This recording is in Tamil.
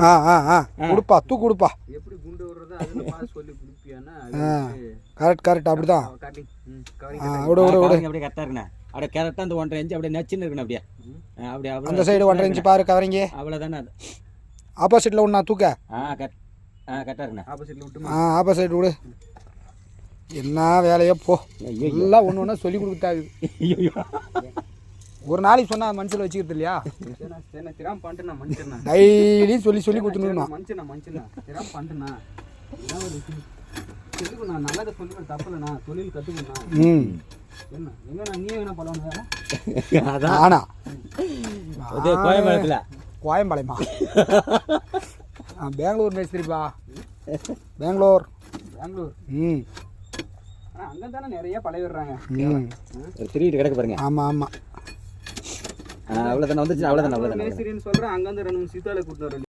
ஆ ஆ ஆ. கொடுப்பா தூக்கு கொடுப்பா. எப்படி குண்டு விடுறதோ? அதுல சொல்லி கொடுப்பியானா கரெக்ட் கரெக்ட் அப்படி தான் காட்டி ம் கவரிங் ஆ விடு விடு அப்படியே கரெக்டாக இருக்குண்ணே அப்படியே கரெக்டாக அந்த ஒன்றரை இன்ச்சு அப்படியே நச்சுன்னு இருக்கணும் அப்படியே. அப்படியே அந்த சைடு ஒன்றரை இன்ச்சு பாரு கவரிங்க. அவ்வளோதானே அது. ஆப்போசிட்டில் ஒன்றா தூக்க. ஆ கரெக்ட் ஆ கரெக்டாக இருக்குண்ணே ஆப்போசிட்ல விட்டு ஆ ஆப்போசிட் விடு. என்ன வேலையோ போ. ஐயோ எல்லாம் ஒன்று ஒன்றா சொல்லி கொடுத்தாது ஐயோ ஒரு நாளைக்கு சொன்னால் மனசில் வச்சுக்கிறது இல்லையா? டெய்லி சொல்லி சொல்லி அதான். ஆனா. இது கோயம்பேடத்தில். கோயம்பாளையமா? பெங்களூர் மேஸ்திரிப்பா. பெங்களூர். பெங்களூர். ம். அங்கே தானே நிறைய பழகிடுறாங்க ம். திருவிட்டு கிடக்கு பாருங்க. ஆமாம் ஆமாம் அவ்வளோதானே வந்துச்சு அவ்வளோதானே அவ்வளோதானே மேஸ்திரின்னு சொல்கிறேன் அங்கேருந்து ரெண்டு மூணு சீத்தாலை கொடுத்தாரு